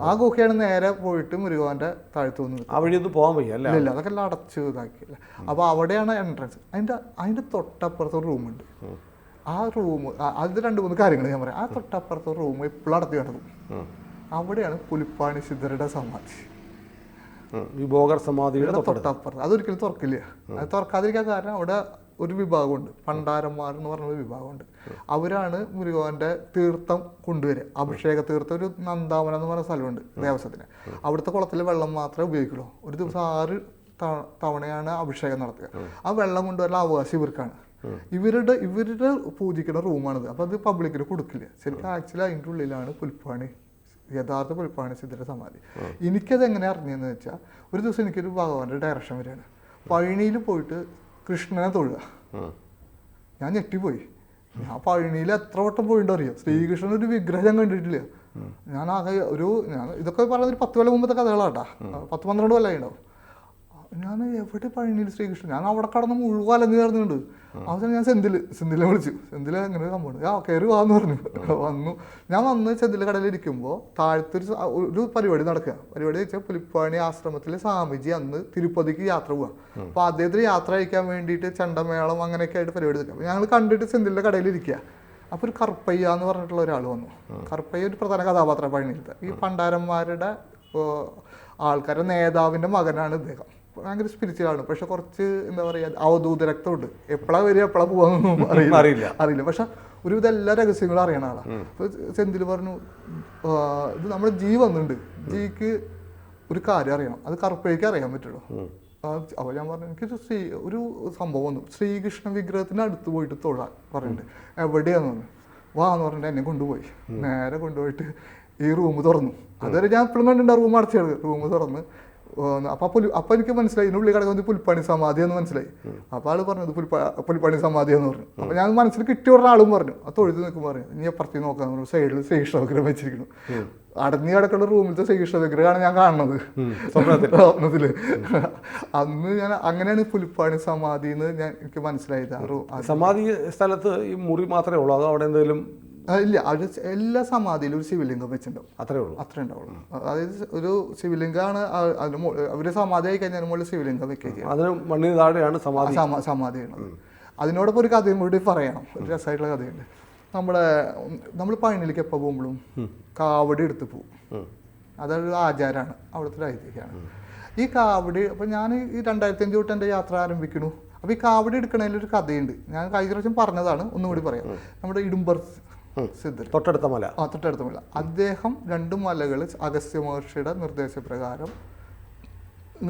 ആ ഗുഹയാണ് നേരെ പോയിട്ട് മുരുകാന്റെ താഴ്ത്ത് വന്നത്. ആ പോകാൻ വയ്യ ഇല്ല അതൊക്കെ എല്ലാം അടച്ചു ഇതാക്കിയില്ല. അപ്പോൾ അവിടെയാണ് എൻട്രൻസ് അതിന്റെ അതിന്റെ തൊട്ടപ്പുറത്ത് റൂമുണ്ട് ആ റൂം അത് രണ്ട് മൂന്ന് കാര്യങ്ങൾ ഞാൻ പറയാം. ആ തൊട്ടപ്പുറത്തെ റൂം ഇപ്പോഴും അടത്തി കിടക്കും അവിടെയാണ് പുലിപ്പാണി സിദ്ധരുടെ സമാധി. വിഭോഗർ സമാധിയുടെ തൊട്ടപ്പുറത്ത്. അതൊരിക്കലും തുറക്കില്ല. അത് തുറക്കാതിരിക്കാൻ കാരണം അവിടെ ഒരു വിഭാഗമുണ്ട്. പണ്ടാരന്മാർ എന്ന് പറഞ്ഞ ഒരു വിഭാഗമുണ്ട്. അവരാണ് മുരുകന്റെ തീർത്ഥം കൊണ്ടുവരിക. അഭിഷേക തീർത്ഥം ഒരു നന്ദാവനം എന്ന് പറഞ്ഞ സ്ഥലമുണ്ട് ദേവസ്വത്തിന്. അവിടുത്തെ കുളത്തിലെ വെള്ളം മാത്രമേ ഉപയോഗിക്കുള്ളൂ. ഒരു ദിവസം ആറ് തവണയാണ് അഭിഷേകം നടത്തുക. ആ വെള്ളം കൊണ്ടുവരുന്ന അവകാശം ഇവർക്കാണ്. ഇവരുടെ ഇവരുടെ പൂജിക്കുന്ന റൂമാണിത്. അപ്പോൾ അത് പബ്ലിക്കിന് കൊടുക്കില്ല. ശരിക്കും ആക്ച്വലി അതിന്റെ ഉള്ളിലാണ് പുൽപ്പാണി യഥാർത്ഥ പുൽപ്പാണി സിദ്ധരുടെ സമാധി. എനിക്കത് എങ്ങനെ അറിഞ്ഞതെന്ന് വെച്ചാൽ ഒരു ദിവസം എനിക്കൊരു ഭഗവാന്റെ ഡയറക്ഷൻ വരികയാണ്. പഴനിയിൽ പോയിട്ട് കൃഷ്ണനെ തൊഴുക. ഞാൻ ഞെട്ടിപ്പോയി. ഞാൻ പഴനിയിൽ എത്ര വട്ടം പോയിട്ടോ അറിയോ? ശ്രീകൃഷ്ണൻ ഒരു വിഗ്രഹം കണ്ടിട്ടില്ല. ഞാൻ ആകെ ഒരു ഞാൻ ഇതൊക്കെ ഒരു പത്ത് കൊല്ലം മുമ്പത്തെ കഥകളാട്ടാ. പത്ത് പന്ത്രണ്ട് കൊല്ലമായി ഉണ്ടാവും. ഞാൻ എവിടെ പഴനിയിൽ ശ്രീകൃഷ്ണൻ? ഞാൻ അവിടെ കടന്ന് മുഴുവൻ അലഞ്ഞു ചേർന്നുണ്ട് അവസാനം ഞാൻ സെന്തിൽ സെന്തിലെ വിളിച്ചു. സെന്തിലെ എങ്ങനെ സംഭവം ആ കയറി വാന്ന് പറഞ്ഞു. വന്നു. ഞാൻ വന്ന് ചെന്തിൽ കടയിൽ ഇരിക്കുമ്പോൾ താഴത്തൊരു ഒരു പരിപാടി നടക്കുക. പരിപാടി വെച്ചാൽ പുലിപ്പാണി ആശ്രമത്തിലെ സ്വാമിജി അന്ന് തിരുപ്പതിക്ക് യാത്ര പോവാ. അപ്പൊ അദ്ദേഹത്തിന് യാത്ര അയക്കാൻ വേണ്ടിയിട്ട് ചണ്ടമേളം അങ്ങനെയൊക്കെ ആയിട്ട് പരിപാടി നിൽക്കുക ഞങ്ങൾ കണ്ടിട്ട് സെന്തിലിന്റെ കടയിൽ ഇരിക്കുക. അപ്പൊ ഒരു കറുപ്പയ്യ എന്ന് പറഞ്ഞിട്ടുള്ള ഒരാൾ വന്നു. കറുപ്പയ്യ ഒരു പ്രധാന കഥാപാത്രം പഴനിയിലത്തെ. ഈ പണ്ടാരന്മാരുടെ ആൾക്കാരുടെ നേതാവിന്റെ മകനാണ് ഇദ്ദേഹം. ഭയങ്കര സ്പിരിച്വലാണ് പക്ഷെ കുറച്ച് എന്താ പറയുക അവധൂത രക്തമുണ്ട്. എപ്പോഴാ വരിക എപ്പോഴാ പോവാന്നൊന്നും അറിയില്ല. അറിയില്ല. പക്ഷെ ഒരുവിധം എല്ലാ രഹസ്യങ്ങളും അറിയണ ആളാ. അപ്പൊ സെന്തിൽ പറഞ്ഞു ഇത് നമ്മുടെ ജി വന്നിട്ടുണ്ട്. ജിക്ക് ഒരു കാര്യം അറിയണം. അത് കറുപ്പയ്ക്ക് അറിയാൻ പറ്റുള്ളൂ. അപ്പോൾ ഞാൻ പറഞ്ഞു എനിക്കൊരു ശ്രീ ഒരു സംഭവം വന്നു. ശ്രീകൃഷ്ണ വിഗ്രഹത്തിന് അടുത്ത് പോയിട്ട് തൊഴാൻ പറഞ്ഞിട്ടുണ്ട്. എവിടെയാന്ന് പറഞ്ഞു. വാ എന്ന് പറഞ്ഞിട്ട് എന്നെ കൊണ്ടുപോയി. നേരെ കൊണ്ടുപോയിട്ട് ഈ റൂം തുറന്നു. അതുവരെ ഞാൻ എപ്പോഴും കണ്ടിട്ടുണ്ട് റൂം അടച്ചത് റൂം തുറന്ന് വന്ന് അപ്പൊ പുലി അപ്പൊ എനിക്ക് മനസ്സിലായി ഇതിനുള്ളിൽ കിടക്കുന്നത് പുൽപ്പണി സമാധി എന്ന് മനസ്സിലായി. അപ്പൊ ആൾ പറഞ്ഞത് പുൽപ്പ പുൽപ്പണി സമാധി എന്ന് പറഞ്ഞു. അപ്പൊ ഞാൻ മനസ്സിൽ കിട്ടിയ ഒരാളും പറഞ്ഞു ആ തൊഴുത് നിൽക്കുമ്പോൾ പറഞ്ഞു. ഇനി അപ്പുറത്തേ നോക്കാൻ പറഞ്ഞു. സൈഡിൽ ശ്രീകൃഷ്ണ വിഗ്രഹം വെച്ചിരിക്കുന്നു അടഞ്ഞു കിടക്കുന്ന റൂമിലത്തെ ശ്രീകൃഷ്ണ വിഗ്രഹമാണ് ഞാൻ കാണുന്നത്. സ്വപ്നത്തിൽ. അന്ന് ഞാൻ അങ്ങനെയാണ് പുൽപ്പാണി സമാധി എന്ന് ഞാൻ എനിക്ക് മനസ്സിലായത്. ആ റൂം സമാധി സ്ഥലത്ത് ഈ മുറി മാത്രമേ ഉള്ളൂ അതോ അവിടെ എന്തെങ്കിലും ഇല്ല അത് എല്ലാ സമാധിയിലും ഒരു ശിവലിംഗം വെച്ചിട്ടുണ്ടാവും. അത്രേ ഉള്ളൂ. അത്രേ ഉണ്ടാവുള്ളൂ. അതായത് ഒരു ശിവലിംഗമാണ് അതിന് അവർ സമാധി ആയി കഴിഞ്ഞാൽ മുകളിൽ ശിവലിംഗം വെക്കുക അതിന് മണ്ണിന് താഴെയാണ് സമാധി. സമാ സമാധി അതിനോടൊപ്പം ഒരു കഥയും കൂടി പറയണം. ഒരു രസമായിട്ടുള്ള കഥയുണ്ട്. നമ്മളെ നമ്മൾ പഴനിലേക്ക് എപ്പോൾ പോകുമ്പോഴും കാവടി എടുത്ത് പോകും അതൊരു ആചാരമാണ് അവിടുത്തെ ഒരു ഐതിഹ്യമാണ്. ഈ കാവടി അപ്പം ഞാൻ ഈ രണ്ടായിരത്തി അഞ്ച് തൊട്ട് എന്റെ യാത്ര ആരംഭിക്കണു അപ്പോൾ ഈ കാവടി എടുക്കണതിലൊരു കഥയുണ്ട്. ഞാൻ കഴിഞ്ഞ പ്രാവശ്യം പറഞ്ഞതാണ്. ഒന്നുകൂടി പറയാം. നമ്മുടെ ഇടുമ്പർ സിദ്ധർ തൊട്ടടുത്ത മല. ആ തൊട്ടടുത്ത മല. അദ്ദേഹം രണ്ട് മലകൾ അഗസ്ത്യ മഹർഷിയുടെ നിർദ്ദേശപ്രകാരം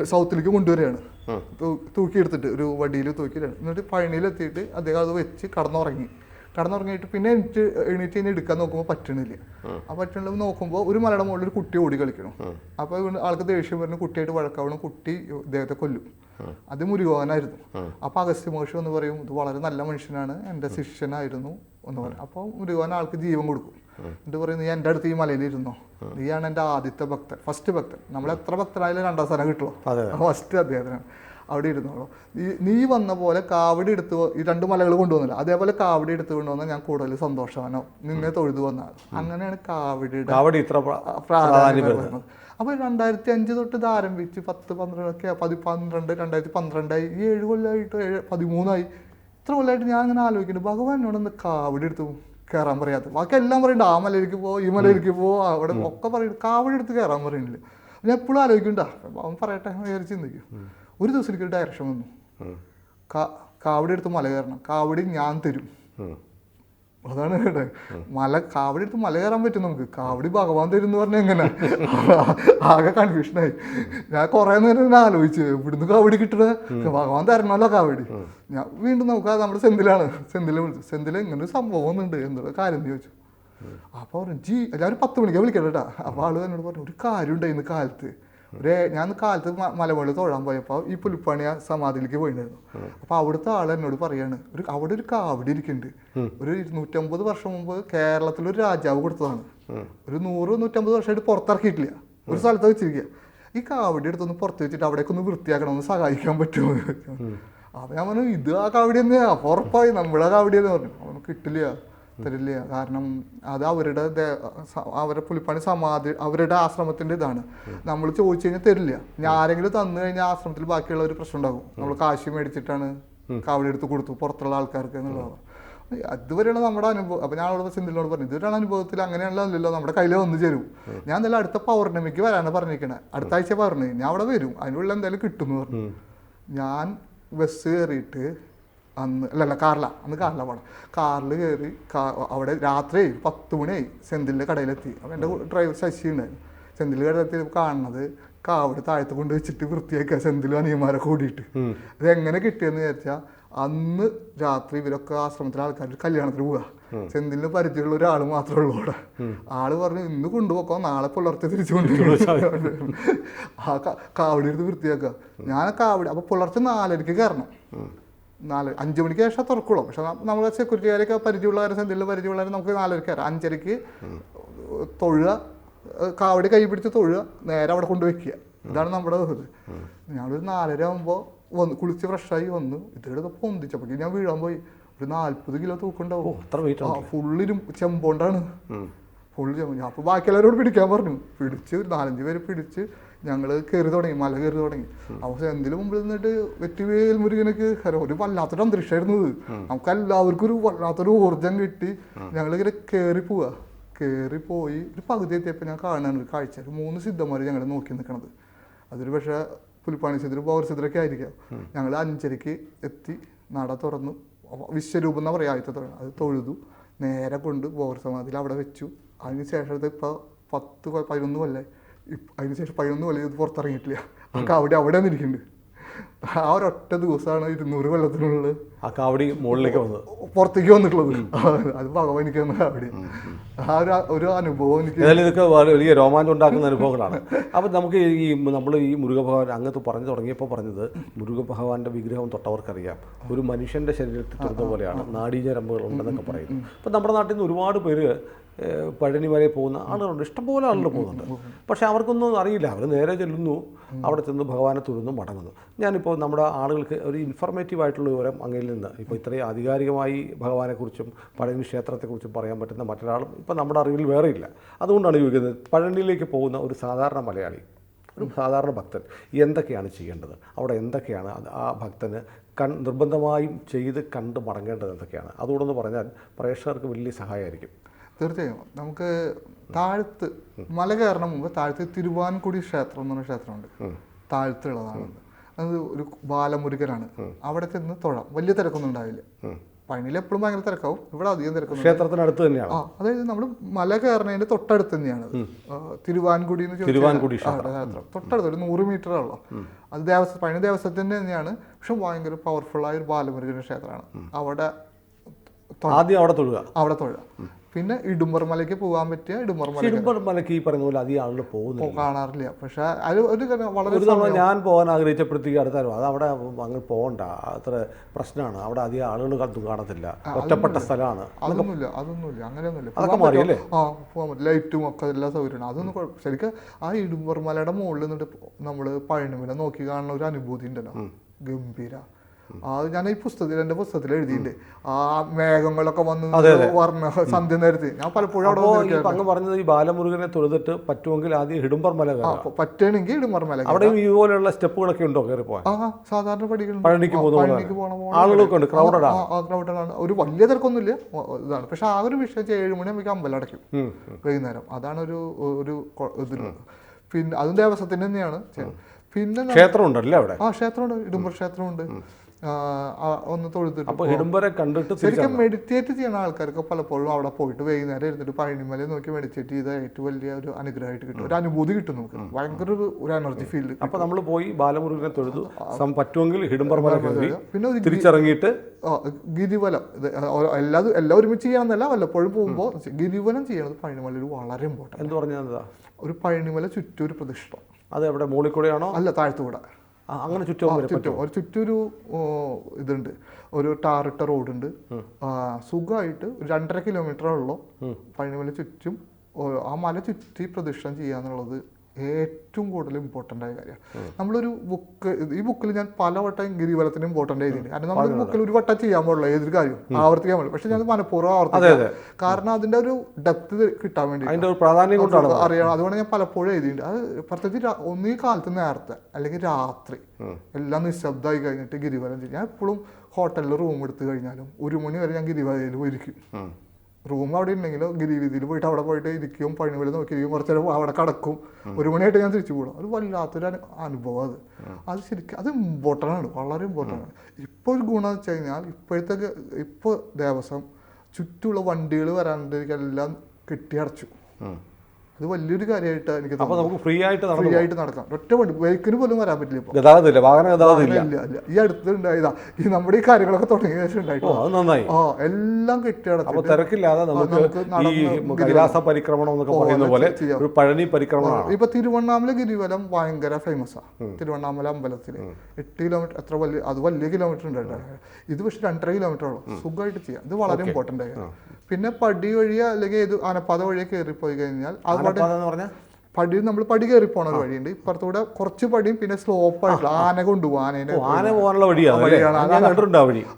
സൗത്തിലേക്ക് കൊണ്ടുവരികയാണ്. തൂക്കി തൂക്കിയെടുത്തിട്ട് ഒരു വടിയിൽ തൂക്കിയിട്ടാണ്. എന്നിട്ട് പഴനിയിലെത്തിയിട്ട് അദ്ദേഹം അത് വെച്ച് കടന്നുറങ്ങി. കടന്നുറങ്ങിയിട്ട് പിന്നെ എണീറ്റ് എണീറ്റ് ഇനി എടുക്കാൻ നോക്കുമ്പോൾ പറ്റണില്ല. ആ. പറ്റണില്ല നോക്കുമ്പോൾ ഒരു മലയുടെ മുകളിൽ ഒരു കുട്ടി ഓടി കളിക്കണം. അപ്പോൾ ആൾക്ക് ദേഷ്യം വരുന്ന കുട്ടിയായിട്ട് വഴക്കാവണം കുട്ടി ഇദ്ദേഹത്തെ കൊല്ലും. അത് മുരുകോനായിരുന്നു അപ്പോൾ അഗസ്ത്യ മഹർഷി എന്ന് പറയും ഇത് വളരെ നല്ല മനുഷ്യനാണ് എന്റെ ശിഷ്യനായിരുന്നു എന്ന് പറയും അപ്പോൾ മുരുകോൻ ആൾക്ക് ജീവൻ കൊടുക്കും. എന്നിട്ട് പറയും നീ എന്റെ അടുത്ത് ഈ മലയിൽ ഇരുന്നോ? നീയാണ് എന്റെ ആദ്യത്തെ ഭക്തൻ ഫസ്റ്റ് ഭക്തൻ. നമ്മൾ എത്ര ഭക്തരായാലും രണ്ടാം സ്ഥാനം കിട്ടുമോ ഫസ്റ്റ് അദ്ദേഹത്തിനാണ്. അവിടെ ഇരുന്നോളൂ. നീ വന്ന പോലെ കാവടി എടുത്ത് ഈ രണ്ട് മലകൾ കൊണ്ടുവന്നില്ല. അതേപോലെ കാവടി എടുത്ത് കൊണ്ടുവന്നാൽ ഞാൻ കൂടുതൽ സന്തോഷവാനോ നിന്നെ തൊഴുതു വന്നാൽ. അങ്ങനെയാണ് കാവടിയുടെ കാവടി ഇത്ര പ്ര- പ്രാധാന്യം വരുന്നത്. അപ്പോൾ രണ്ടായിരത്തി അഞ്ച് തൊട്ട് ഇത് ആരംഭിച്ച് പത്ത് പന്ത്രണ്ടൊക്കെ പതി പന്ത്രണ്ട് രണ്ടായിരത്തി പന്ത്രണ്ടായി. ഈ ഏഴ് കൊല്ലമായിട്ട് ഏഴ് പതിമൂന്നായി കൊല്ലമായിട്ട് ഞാൻ അങ്ങനെ ആലോചിക്കുന്നുണ്ട് ഭഗവാൻ ഇവിടെ ഒന്ന് കാവടി എടുത്ത് കയറാൻ പറയാത്ത ബാക്കി എല്ലാം പറയുന്നുണ്ട് ആ മലയിലേക്ക് പോ ഈ മലയിലേക്ക് പോ അവിടെ ഒക്കെ പറയുന്നുണ്ട് കാവടി എടുത്ത് കയറാൻ പറയുന്നില്ല ഞാൻ എപ്പോഴും ആലോചിക്കുന്നുണ്ടാ അവൻ പറയട്ടെ വിചാരിച്ച് ചിന്തിക്കും. ഒരു ദിവസം എനിക്ക് ഡയറക്ഷൻ വന്നു. കാവടി എടുത്ത് മല കയറണം. കാവടി ഞാൻ തരും. അതാണ് കേട്ടോ. മല കാവടി എടുത്ത് മല കയറാൻ പറ്റും നമുക്ക്. കാവടി ഭഗവാൻ തരും എന്ന് പറഞ്ഞാൽ എങ്ങനെ? ആകെ കൺഫ്യൂഷനായി ഞാൻ കുറേ നേരം ഇങ്ങനെ ആലോചിച്ചു ഇവിടുന്ന് കാവടി കിട്ടണ? ഭഗവാൻ തരണമല്ലോ കാവടി. ഞാൻ വീണ്ടും നമുക്ക് നമ്മുടെ സെന്തിലാണ്. സെന്തിലെ വിളിച്ചു സെന്തിൽ ഇങ്ങനെ ഒരു സംഭവം ഒന്നുണ്ട് എന്നുള്ള കാര്യം എന്ന് ചോദിച്ചു. അപ്പോൾ പറഞ്ഞു ജി ഞാൻ ഒരു പത്ത് മണിക്കാണ് വിളിക്കട്ടോ കേട്ടാ അപ്പോൾ ആൾ എന്നോട് പറഞ്ഞു ഒരു കാര്യം ഉണ്ടായിരുന്നു കാലത്ത്. ഒരു ഞാൻ കാലത്ത് മലമുകളിൽ തൊഴാൻ പോയപ്പോൾ ഈ പുലിപ്പണിയ സമാധിയിലേക്ക് പോയിട്ടുണ്ടായിരുന്നു അപ്പൊ അവിടുത്തെ ആൾ എന്നോട് പറയാണ് ഒരു അവിടെ ഒരു കാവടി ഇരിക്കുന്നുണ്ട് ഒരു ഇരുന്നൂറ്റമ്പത് വർഷം മുമ്പ് കേരളത്തിൽ ഒരു രാജാവ് കൊടുത്തതാണ്. ഒരു നൂറ് നൂറ്റമ്പത് വർഷമായിട്ട് പുറത്തിറക്കിയിട്ടില്ല. ഒരു സ്ഥലത്ത് വെച്ചിരിക്കുക ഈ കാവടി എടുത്തൊന്ന് പുറത്ത് വെച്ചിട്ട് അവിടേക്ക് ഒന്ന് വൃത്തിയാക്കണം ഒന്ന് സഹായിക്കാൻ പറ്റുമോ. അപ്പൊ ഞാൻ പറഞ്ഞു ഇത് ആ കാവടി തന്നെയാ ഉറപ്പായി നമ്മുടെ കാവടി എന്ന് പറഞ്ഞു. അവന് കിട്ടില്ല. തരില്ല കാരണം അത് അവരുടെ അവരെ പുലിപ്പണി സമാധി അവരുടെ ആശ്രമത്തിന്റെ ഇതാണ്. നമ്മൾ ചോദിച്ചു കഴിഞ്ഞാൽ തരില്ല. ഞാൻ ആരെങ്കിലും തന്നു കഴിഞ്ഞാൽ ആശ്രമത്തിൽ ബാക്കിയുള്ള ഒരു പ്രശ്നം ഉണ്ടാകും. നമ്മൾ കാശ് മേടിച്ചിട്ടാണ് കാവടി എടുത്ത് കൊടുത്തു പുറത്തുള്ള ആൾക്കാർക്ക് എന്നുള്ളതാണ്. അതുവരെയുള്ള നമ്മുടെ അനുഭവം. അപ്പൊ ഞാൻ അവിടെ സിന്ധുവിനോട് പറഞ്ഞു ഇതുവരെയുള്ള അനുഭവത്തിൽ അങ്ങനെയല്ലല്ലോ നമ്മുടെ കയ്യിൽ വന്നു ചേരും. ഞാൻ എന്തായാലും അടുത്ത പൗർണമിക്ക് വരാനാണ് പറഞ്ഞിരിക്കണേ. അടുത്ത ആഴ്ച പൗർണമി. ഞാൻ അവിടെ വരും. അതിനുള്ള എന്തായാലും കിട്ടും എന്ന് പറഞ്ഞു ഞാൻ ബസ് കയറിയിട്ട് അന്ന് അല്ലല്ല അല്ല കാറില. അന്ന് കാറില പോണം. കാറിൽ കയറി കാ- അവിടെ രാത്രി പത്ത് മണിയായി സെന്തിലിന്റെ കടയിലെത്തി. അപ്പോൾ എന്റെ ഡ്രൈവർ ശശി ഉണ്ടായിരുന്നു. സെന്തിൽ കടയിലെത്തി കാണുന്നത് കാവട് താഴത്ത് കൊണ്ട് വെച്ചിട്ട് വൃത്തിയാക്കുക സെന്തിലും അനിയന്മാരെ കൂടിയിട്ട്. ഇത് എങ്ങനെ കിട്ടിയെന്ന് വിചാരിച്ചാൽ അന്ന് രാത്രി ഇവരൊക്കെ ആശ്രമത്തിലെ ആൾക്കാർ കല്യാണത്തിന് പോവുക സെന്തിലിന് പരിചയമുള്ള ഒരാൾ മാത്രമേ ഉള്ളൂ അവിടെ. ആൾ പറഞ്ഞു ഇന്ന് കൊണ്ടുപോക്കോ നാളെ പുലർച്ചെ തിരിച്ചു കൊണ്ടുപോകും ആ കാവടി എടുത്ത് വൃത്തിയാക്കുക. ഞാൻ കാവടി അപ്പൊ പുലർച്ചെ നാലരയ്ക്ക് കയറണം. നാല് അഞ്ച് മണിക്ക് ശേഷം തുറക്കുള്ളൂ. പക്ഷെ നമ്മൾ സെക്യൂരിറ്റിക്കാരൊക്കെ പരിചയമുള്ളവരെ എന്തെങ്കിലും പരിചയമുള്ളവരെ നമുക്ക് നാലരയ്ക്ക് കയറാം അഞ്ചരയ്ക്ക് തൊഴുക കാവടി കൈ പിടിച്ച് തൊഴുക നേരെ അവിടെ കൊണ്ട് വെക്കുക. ഇതാണ് നമ്മുടെ ഇത്. ഞാനൊരു നാലര ആകുമ്പോൾ വന്ന് കുളിച്ച് ഫ്രഷായി വന്നു ഇതെടുത്ത് പൊന്തിച്ചപ്പോൾ ഞാൻ വീഴാൻ പോയി. ഒരു നാല്പത് കിലോ തൂക്കുണ്ടാവും. ഫുള്ളിലും ചെമ്പോണ്ടാണ് ഫുള്ള് ചെമ്പ്. ഞാൻ അപ്പോൾ ബാക്കിയുള്ളവരോട് പിടിക്കാൻ പറഞ്ഞു. പിടിച്ച് ഒരു നാലഞ്ച് പേര് പിടിച്ച് ഞങ്ങൾ കയറി തുടങ്ങി മല കയറി തുടങ്ങി. അപ്പോൾ എന്തിനു മുമ്പിൽ നിന്നിട്ട് വെറ്റിവേൽ മുരുകനക്ക് ഒരു വല്ലാത്തൊരു അന്തരീക്ഷമായിരുന്നു ഇത്. നമുക്ക് എല്ലാവർക്കും ഒരു വല്ലാത്തൊരു ഊർജം കിട്ടി. ഞങ്ങൾ ഇങ്ങനെ കയറി പോവുക കയറി പോയി ഒരു പകുതി എത്തിയപ്പോൾ ഞാൻ കാണാൻ ഒരു കാഴ്ച. ഒരു മൂന്ന് സിദ്ധന്മാർ ഞങ്ങൾ നോക്കി നിൽക്കണത് അതൊരു പക്ഷേ പുലിപ്പാണി സിദ്ധർ പവർ സിദ്ധരൊക്കെ ആയിരിക്കാം. ഞങ്ങൾ അഞ്ചരയ്ക്ക് എത്തി നട തുറന്നു. വിശ്വരൂപം എന്ന് പറയാ ആദ്യത്തെ തുറന്നു അത് തൊഴുതു. നേരെ കൊണ്ട് ബോർ സമാധിയിൽ അവിടെ വെച്ചു. അതിന് ശേഷം ഇപ്പോൾ പത്ത് പതിനൊന്ന് കൊല്ലായി. ഇപ്പ- അതിന് ശേഷം പതിനൊന്ന് കൊല്ലം ഇത് പുറത്തിറങ്ങിയിട്ടില്ല. അതൊക്കെ അവിടെ അവിടെ ഇരിക്കുന്നുണ്ട് ആ ഒരൊറ്റ ദിവസമാണ് ഇരുന്നൂറ് കൊല്ലത്തിനുള്ളിൽ ആ കാവടി മുകളിലേക്ക് വന്നത്. പുറത്തേക്ക് വന്നിട്ടുള്ളത്. അത് ഭഗവാൻ എനിക്ക് തന്ന അവിടെ. ആ ഒരു ഒരു അനുഭവം എനിക്ക് ഇതൊക്കെ വലിയ രോമാഞ്ചം ഉണ്ടാക്കുന്ന അനുഭവങ്ങളാണ്. അപ്പം നമുക്ക് ഈ നമ്മൾ ഈ മുരുകഭഗവാൻ അങ്ങനത്തെ പറഞ്ഞു തുടങ്ങിയപ്പോൾ പറഞ്ഞത് മുരുകഭഗവാന്റെ വിഗ്രഹം തൊട്ടവർക്കറിയാം. ഒരു മനുഷ്യന്റെ ശരീരത്തിൽ തൊടുന്ന പോലെയാണ് നാഡീഞരമ്പുകൾ ഉണ്ടെന്നൊക്കെ പറയുന്നു അപ്പം നമ്മുടെ നാട്ടിൽ നിന്ന് ഒരുപാട് പേര് പഴനി വരെ പോകുന്ന ആളുകളുണ്ട്. ഇഷ്ടംപോലെ ആളുകൾ പോകുന്നുണ്ട്. പക്ഷേ അവർക്കൊന്നും അറിയില്ല. അവർ നേരെ ചെല്ലുന്നു. അവിടെ ചെന്ന് ഭഗവാനെ തൊഴുന്നു മടങ്ങുന്നു. ഞാനിപ്പോൾ നമ്മുടെ ആളുകൾക്ക് ഒരു ഇൻഫർമേറ്റീവ് ആയിട്ടുള്ള വിവരം അങ്ങയിൽ നിന്ന് ഇപ്പോൾ ഇത്രയും ആധികാരികമായി ഭഗവാനെക്കുറിച്ചും പഴനി ക്ഷേത്രത്തെക്കുറിച്ചും പറയാൻ പറ്റുന്ന മറ്റൊരാളും ഇപ്പോൾ നമ്മുടെ അറിവിൽ വേറെ ഇല്ല. അതുകൊണ്ടാണ് ചോദിക്കുന്നത് പഴനിയിലേക്ക് പോകുന്ന ഒരു സാധാരണ മലയാളി ഒരു സാധാരണ ഭക്തൻ എന്തൊക്കെയാണ് ചെയ്യേണ്ടത്? അവിടെ എന്തൊക്കെയാണ് ആ ഭക്തന് കൺ നിർബന്ധമായും ചെയ്ത് കണ്ട് മടങ്ങേണ്ടത് എന്തൊക്കെയാണ്? അതുകൊണ്ടെന്ന് പറഞ്ഞാൽ പ്രേക്ഷകർക്ക് വലിയ സഹായമായിരിക്കും. തീർച്ചയായും. നമുക്ക് താഴത്ത് മല കയറണം മുമ്പ് താഴത്ത് തിരുവാൻകുടി ക്ഷേത്രം എന്ന് പറഞ്ഞ ക്ഷേത്രമുണ്ട്. താഴത്തുള്ളതാണ് അത് ഒരു ബാലമുരുകനാണ്. അവിടെ ചെന്ന് തൊഴാം. വലിയ തിരക്കൊന്നും ഉണ്ടാവില്ല. പഴനിയിൽ എപ്പോഴും ഭയങ്കര തിരക്കാവും. ഇവിടെ അധികം തിരക്കൊന്നും ക്ഷേത്രത്തിനടുത്ത് തന്നെയാണ്. ആ അതായത് നമ്മൾ മല കയറുന്നതിന്റെ തൊട്ടടുത്ത് തന്നെയാണ്. തിരുവാൻകുടി എന്ന് തിരുവാൻകുടി ക്ഷേത്രം. തൊട്ടടുത്ത് ഒരു നൂറ് മീറ്റർ ഉള്ളു. അത് ദേവസ്വം പഴനി ദേവസ്വത്തിന്റെ തന്നെയാണ്. പക്ഷെ ഭയങ്കര പവർഫുൾ ആയ ഒരു ബാലമുരുകന്റെ ക്ഷേത്രമാണ്. അവിടെ ആദ്യം അവിടെ തൊഴുക. അവിടെ തൊഴുക. പിന്നെ ഇടുമ്പർമലയ്ക്ക് പോകാൻ പറ്റിയ ഇടുമ്പർമല ഈ പറഞ്ഞ പോലെ അധികം ആളുകൾ പോകുന്നു കാണാറില്ല. പക്ഷെ അത് ഒരു വളരെ ഞാൻ പോകാൻ ആഗ്രഹിച്ചപ്പോഴത്തേക്ക് അടുത്താലും അത് അവിടെ അങ്ങ് പോകണ്ട. അത്ര പ്രശ്നമാണ്. അവിടെ അധികം ആളുകൾ കണ്ടു കാണത്തില്ല. ഒറ്റപ്പെട്ട സ്ഥലമാണ്. അതൊന്നുമില്ല അതൊന്നുമില്ല. അങ്ങനെയൊന്നുമില്ല. അതൊക്കെ മാറിയല്ലേ? ആ പോകാൻ പറ്റില്ല ലൈറ്റും ഒക്കെ എല്ലാ സൗകര്യമാണ്. അതൊന്നും ശരിക്കും ആ ഇടുമ്പർമലയുടെ മുകളിൽ നിന്നിട്ട് നമ്മൾ പഴനിമല നോക്കി കാണുന്ന ഒരു അനുഭൂതി ഉണ്ടല്ലോ. ഗംഭീര. ആ ഞാൻ ഈ പുസ്തകത്തിൽ എന്റെ പുസ്തകത്തിൽ എഴുതിയിട്ടുണ്ട്. ആ മേഘങ്ങളൊക്കെ വന്ന് വർണ സന്ധ്യ നേരത്തെ. ഞാൻ പലപ്പോഴും അവിടെ അങ്ങ് പറഞ്ഞത് ഈ ബാലമുരുകനെ തൊഴുതിട്ട് പറ്റുമെങ്കിൽ ആദ്യം ഹിഡുംബർ മല പറ്റണെങ്കിൽ കയറാം മല അവിടെ ഇതുപോലെയുള്ള സ്റ്റെപ്പുകളൊക്കെ ഉണ്ടോ കയറി പോകാൻ സാധാരണ പഠിക്കണം പഴനിക്ക് പോകുന്ന ആളുകളൊക്കെ ഉണ്ട് ക്രൗഡഡ് ആണ്. ഒരു വലിയ തിരക്കൊന്നുമില്ല. ഇല്ല ഇതാണ്. പക്ഷെ ആ ഒരു വിഷയം ഏഴ് മണിയാകുമ്പോൾ അമ്പലം അടയ്ക്കും. വൈകുന്നേരം. അതാണ് ഒരു ഒരു ഇത് ഇതിലുള്ളത് പിന്നെ അതും ദേവസ്വത്തിന് തന്നെയാണ്. പിന്നെ ക്ഷേത്രമുണ്ടല്ലേ അവിടെ? ആ ക്ഷേത്രമുണ്ട്. ഇടുമ്പർ ക്ഷേത്രമുണ്ട്. ഒന്ന് തൊഴുതിട്ട് കണ്ടിട്ട് ശരിക്കും മെഡിറ്റേറ്റ് ചെയ്യുന്ന ആൾക്കാർക്ക് പലപ്പോഴും അവിടെ പോയിട്ട് വൈകുന്നേരം ഇരുന്നിട്ട് പഴനിമല നോക്കി മെഡിറ്റേറ്റ് ചെയ്ത ഏറ്റവും വലിയ ഒരു അനുഗ്രഹമായിട്ട് കിട്ടും. ഒരു അനുഭൂതി കിട്ടും നമുക്ക്. ഭയങ്കര ഒരു ഒരു എനർജി ഫീൽഡ് അപ്പൊ നമ്മൾ പോയി ബാലമുരുകനെ തൊഴുതു. പറ്റുമെങ്കിൽ ഹിഡുംബർ മല പിന്നെ തിരിച്ചിറങ്ങിയിട്ട് ഗിരിവലം. എല്ലാ എല്ലാ ഒരുമിച്ച് ചെയ്യണമെന്നല്ല വല്ലപ്പോഴും പോകുമ്പോൾ ഗിരിവലം ചെയ്യണത് പഴനിമലയിൽ വളരെ ഇമ്പോർട്ടന്റ് എന്ന് പറഞ്ഞാൽ ഒരു പഴനിമല ചുറ്റും ഒരു പ്രതിഷ്ഠ. അത് എവിടെ മുകളിൽ കൂടെയാണോ അല്ല താഴ്ത്തുകൂടെ. അങ്ങനെ ചുറ്റും ചുറ്റും. ഒരു ചുറ്റൊരു ഇതുണ്ട്. ഒരു ടാറിട്ട റോഡുണ്ട്. സുഖമായിട്ട് രണ്ടര കിലോമീറ്റർ ഉള്ളൂ. പഴനിമല ചുറ്റും ആ മല ചുറ്റി പ്രദക്ഷിണം ചെയ്യാന്നുള്ളത് ഏറ്റവും കൂടുതൽ ഇമ്പോർട്ടന്റ് ആയ കാര്യമാണ്. നമ്മളൊരു ബുക്ക് ഈ ബുക്കിൽ ഞാൻ പലവട്ടം ഗിരിവലത്തിന് ഇമ്പോർട്ടന്റ് എഴുതിയിട്ടുണ്ട്. കാരണം നമ്മൾ ബുക്കിൽ ഒരു വട്ടം ചെയ്യാൻ പാടില്ല ഏതൊരു കാര്യം ആവർത്തിക്കാൻ പാടില്ല. പക്ഷെ ഞാൻ മനഃപൂർവം ആവർത്തിക്കാം. കാരണം അതിന്റെ ഒരു ഡെപ്ത് കിട്ടാൻ വേണ്ടി അറിയണം. അതുകൊണ്ട് ഞാൻ പലപ്പോഴും എഴുതിയിട്ടുണ്ട്. അത് പ്രത്യേകിച്ച് ഒന്നീ കാലത്ത് നേരത്തെ അല്ലെങ്കിൽ രാത്രി എല്ലാം നിശബ്ദമായി കഴിഞ്ഞിട്ട് ഗിരിവലം ചെയ്യും ഞാൻ എപ്പോഴും ഹോട്ടലിൽ റൂം എടുത്തു കഴിഞ്ഞാലും ഒരു മണി വരെ ഞാൻ ഗിരിവലയിൽ പോയിരിക്കും. റൂം അവിടെ ഉണ്ടെങ്കിലും ഗിരിവിധിയിൽ പോയിട്ട് അവിടെ പോയിട്ട് ഇരിക്കും പണിവല നോക്കിയിരിക്കും കുറച്ച് നേരം അവിടെ കടക്കും. ഒരു മണിയായിട്ട് ഞാൻ തിരിച്ചു പോകണം അത് വല്ലാത്തൊരു അനു- അനുഭവം അത്. അത് ശരിക്കും അത് ഇമ്പോർട്ടന്റ് ആണ് വളരെ ഇമ്പോർട്ടന്റ് ആണ്. ഇപ്പോൾ ഒരു ഗുണം വെച്ച് കഴിഞ്ഞാൽ ഇപ്പോഴത്തെ ഇപ്പോൾ ദേവസ്വം ചുറ്റുമുള്ള വണ്ടികൾ വരാണ്ടിരിക്കാൻ എല്ലാം കെട്ടിയടച്ചു അത് വലിയൊരു കാര്യമായിട്ട് എനിക്ക് അപ്പോൾ നമുക്ക് ഫ്രീ ആയിട്ട് ഫ്രീ ആയിട്ട് നടക്കാം. ഒറ്റ വണ്ടി ബൈക്കിന് പോലും വരാൻ പറ്റില്ല ഇപ്പോൾ ഗതാഗതമില്ല വാഹന ഗതാഗതമില്ല. ഇല്ല ഇല്ല. ഈ അടുത്ത് ഉണ്ടായതാ ഈ നമ്മുടെ ഈ കാര്യങ്ങളൊക്കെ തുടങ്ങിയ ശേഷം ഉണ്ടായിട്ടോ. അത് നന്നായി. ആ എല്ലാം അപ്പോൾ തിരക്കില്ലാതെ നമുക്ക് ഈ കൈലാസ പരിക്രമണം എന്നൊക്കെ പറയുന്ന പോലെ. ഒരു പഴനി പരിക്രമണം ഇപ്പൊ തിരുവണ്ണാമല ഗിരിവലം ഭയങ്കര ഫേമസ് ആ. തിരുവണ്ണാമല അമ്പലത്തിൽ എട്ട് കിലോമീറ്റർ എത്ര വലിയ അത് വലിയ കിലോമീറ്റർ ഉണ്ട്. ഇത് പക്ഷെ രണ്ടര കിലോമീറ്റർ ഉള്ളൂ. സുഖമായിട്ട് ചെയ്യാം. ഇത് വളരെ ഇമ്പോർട്ടന്റ് ആയിരുന്നു പിന്നെ പടി വഴിയോ അല്ലെങ്കിൽ ഏത് ആനപ്പാത വഴിയോ കയറിപ്പോയി കഴിഞ്ഞാൽ അവിടെ ആനപ്പാത എന്ന് പറഞ്ഞാൽ പടി നമ്മൾ പടി കയറി പോണ ഒരു വഴിയുണ്ട്. ഇപ്പുറത്തൂടെ കുറച്ച് പടിയും പിന്നെ സ്ലോപ്പ് ആയിട്ടുള്ള ആന കൊണ്ടുപോകും. ആനേനെ ആന പോകാനുള്ള വഴിയാണ്.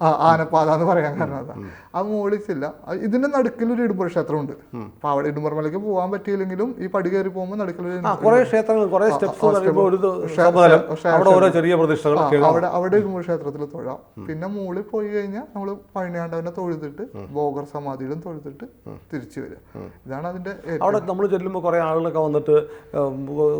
ആ ആനപ്പാത എന്ന് പറയാൻ കാരണം അതാ. ആ മോളിച്ചില്ല. ഇതിന്റെ നടുക്കിൽ ഒരു ഇടുമ്പർ ക്ഷേത്രമുണ്ട് അപ്പൊ അവിടെ ഇടുമ്പർമലയ്ക്ക് പോകാൻ പറ്റിയില്ലെങ്കിലും ഈ പടി കയറി പോകുമ്പോൾ നടുക്കിൽ ക്ഷേത്രങ്ങൾ അവിടെ അവിടെ ഇടുമ്പർ ക്ഷേത്രത്തിൽ തൊഴാം. പിന്നെ മുകളിൽ പോയി കഴിഞ്ഞാൽ നമ്മൾ പഴനിയാണ്ടവനെ തൊഴുതിട്ട് ബോഗർ സമാധിയിലും തൊഴുതിട്ട് തിരിച്ചു വരിക. ഇതാണ് അതിന്റെ അവിടെ നമ്മൾ ചെല്ലുമ്പോൾ കുറെ ആളുകളൊക്കെ വന്നിട്ട്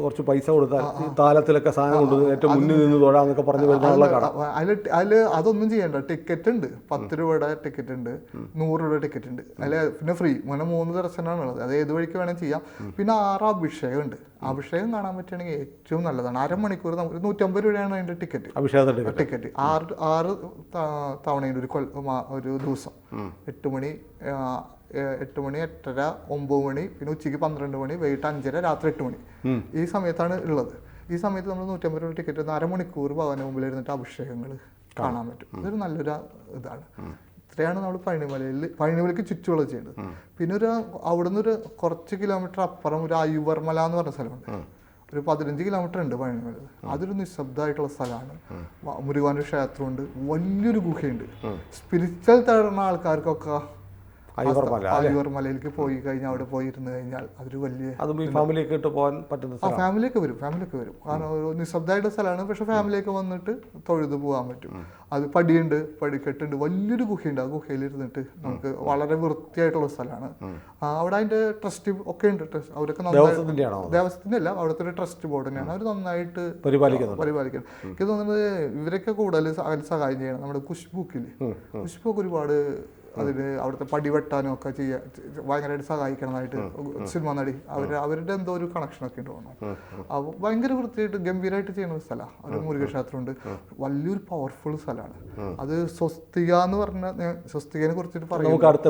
കുറച്ച് പൈസ കൊടുത്താൽ താലത്തിലൊക്കെ സാധനം കൊണ്ടുവന്ന് ഏറ്റവും മുന്നിൽ നിന്ന് തൊഴാന്നൊക്കെ പറഞ്ഞു വരുന്ന കട. അതിൽ അതിൽ അതൊന്നും ചെയ്യണ്ട. ടിക്കറ്റ് ഉണ്ട് പത്ത് രൂപയുടെ ടിക്കറ്റ് ഉണ്ട് നൂറ് രൂപയുടെ ടിക്കറ്റ് ഉണ്ട് അതിൽ പിന്നെ ഫ്രീ. അങ്ങനെ മൂന്ന് ദർശനമാണ് ഉള്ളത്. അത് ഏത് വഴിക്ക് വേണമെങ്കിൽ ചെയ്യാം. പിന്നെ ആറ് അഭിഷേകം ഉണ്ട് അഭിഷേകം കാണാൻ പറ്റുകയാണെങ്കിൽ ഏറ്റവും നല്ലതാണ്. അരമണിക്കൂർ നമുക്ക് നൂറ്റമ്പത് രൂപയാണ് അതിന്റെ ടിക്കറ്റ്. അഭിഷേക ടിക്കറ്റ്. ആറ് ആറ് തവണയുണ്ട് ഒരു കൊല്ല ഒരു ദിവസം. എട്ട് മണി എട്ട് മണി എട്ടര ഒമ്പത് മണി പിന്നെ ഉച്ചയ്ക്ക് പന്ത്രണ്ട് മണി വൈകിട്ട് അഞ്ചര രാത്രി എട്ട് മണി. ഈ സമയത്താണ് ഉള്ളത്. ഈ സമയത്ത് നമ്മൾ നൂറ്റമ്പത് രൂപ ടിക്കറ്റ് ഒന്ന് അരമണിക്കൂർ ഭവന മുമ്പിൽ ഇരുന്നിട്ട് അഭിഷേകങ്ങൾ കാണാൻ പറ്റും. അതൊരു നല്ലൊരു ഇതാണ്. ഇത്രയാണ് നമ്മൾ പഴനിമലയിൽ പഴനിമലയ്ക്ക് ചുറ്റുമുള്ള ചെയ്യുന്നത് പിന്നെ ഒരു അവിടുന്ന് ഒരു കുറച്ച് കിലോമീറ്റർ അപ്പുറം ഒരു അയുവർമല എന്ന് പറഞ്ഞ സ്ഥലമുണ്ട്. ഒരു പതിനഞ്ച് കിലോമീറ്റർ ഉണ്ട് പഴനിമല അതൊരു നിശബ്ദമായിട്ടുള്ള സ്ഥലമാണ്. മുരുകാനൊരു ക്ഷേത്രമുണ്ട്. വലിയൊരു ഗുഹയുണ്ട്. സ്പിരിച്വൽ തേടുന്ന ആൾക്കാർക്കൊക്കെ അയ്യവർമല അയ്യവർമലയിലേക്ക് പോയി കഴിഞ്ഞാൽ അവിടെ പോയി ഇരുന്ന് കഴിഞ്ഞാൽ അതൊരു വലിയ അതും ഈ ഫാമിലിയൊക്കെ ഇട്ട് പോകാൻ പറ്റുന്ന ആ ഫാമിലിയൊക്കെ വരും ഫാമിലിയൊക്കെ വരും. കാരണം ഒരു നിശബ്ദമായിട്ട് സ്ഥലമാണ് പക്ഷെ ഫാമിലിയൊക്കെ വന്നിട്ട് തൊഴുത് പോകാൻ പറ്റും. അത് പടിയുണ്ട് പടിക്കെട്ടുണ്ട് വലിയൊരു ഗുഹയുണ്ട്. ആ ഗുഹയിൽ ഇരുന്നിട്ട് നമുക്ക് വളരെ വൃത്തിയായിട്ടുള്ള സ്ഥലമാണ്. അവിടെ അതിന്റെ ട്രസ്റ്റ് ഒക്കെ ഉണ്ട്. ട്രസ്റ്റ് അവരൊക്കെ ദേവസ്വത്തിന്റെ അല്ല അവിടുത്തെ ഒരു ട്രസ്റ്റ് ബോർഡ് തന്നെയാണ്. അവർ നന്നായിട്ട് പരിപാലിക്കുന്നത് പരിപാലിക്കണം എനിക്ക് തോന്നുന്നത് ഇവരൊക്കെ കൂടുതൽ സഹായം ചെയ്യണം. നമ്മുടെ കുഷ്ബുക്കിൽ കുഷ്ബുക്ക് ഒരുപാട് അതിൽ അവിടുത്തെ പടി വെട്ടാനും ഒക്കെ ചെയ്യാൻ ഭയങ്കരമായിട്ട് സഹായിക്കണമായിട്ട് സിനിമ നടി അവർ അവരുടെ എന്തോ ഒരു കണക്ഷനൊക്കെ ഉണ്ട് തോന്നുന്നു. ഭയങ്കര വൃത്തിയായിട്ട് ഗംഭീരമായിട്ട് ചെയ്യുന്ന ഒരു സ്ഥലമാണ് ഒരു മുരുകക്ഷേത്രമുണ്ട്. വലിയൊരു പവർഫുൾ സ്ഥലമാണ് അത് സ്വസ്തിക എന്ന് പറഞ്ഞ ഞാൻ സ്വസ്തികനെ കുറിച്ചിട്ട് പറയും അടുത്ത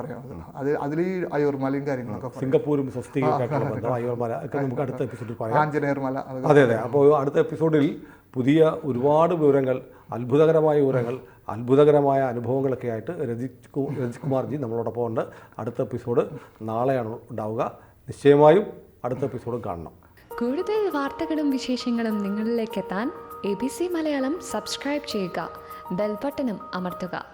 പറയാം അത് അതിൽ ഈ അയോർമലയും കാര്യങ്ങളൊക്കെ. സിംഗപ്പൂരും അയ്യോർമല ഒക്കെ നമുക്ക് അടുത്ത എപ്പിസോഡിൽ പറയാം. അതെ അതെ അപ്പോൾ അടുത്ത എപ്പിസോഡിൽ പുതിയ ഒരുപാട് വിവരങ്ങൾ അത്ഭുതകരമായ വിവരങ്ങൾ അത്ഭുതകരമായ അനുഭവങ്ങളൊക്കെ ആയിട്ട് രജിത് കു രജിത് നമ്മളോടൊപ്പം ഉണ്ട്. അടുത്ത എപ്പിസോഡ് നാളെയാണ് ഉണ്ടാവുക. നിശ്ചയമായും അടുത്ത എപ്പിസോഡ് കാണണം. കൂടുതൽ വാർത്തകളും വിശേഷങ്ങളും നിങ്ങളിലേക്ക് എത്താൻ A B C Malayalam subscribe ചെയ്യുക. ബെൽബട്ടനും അമർത്തുക.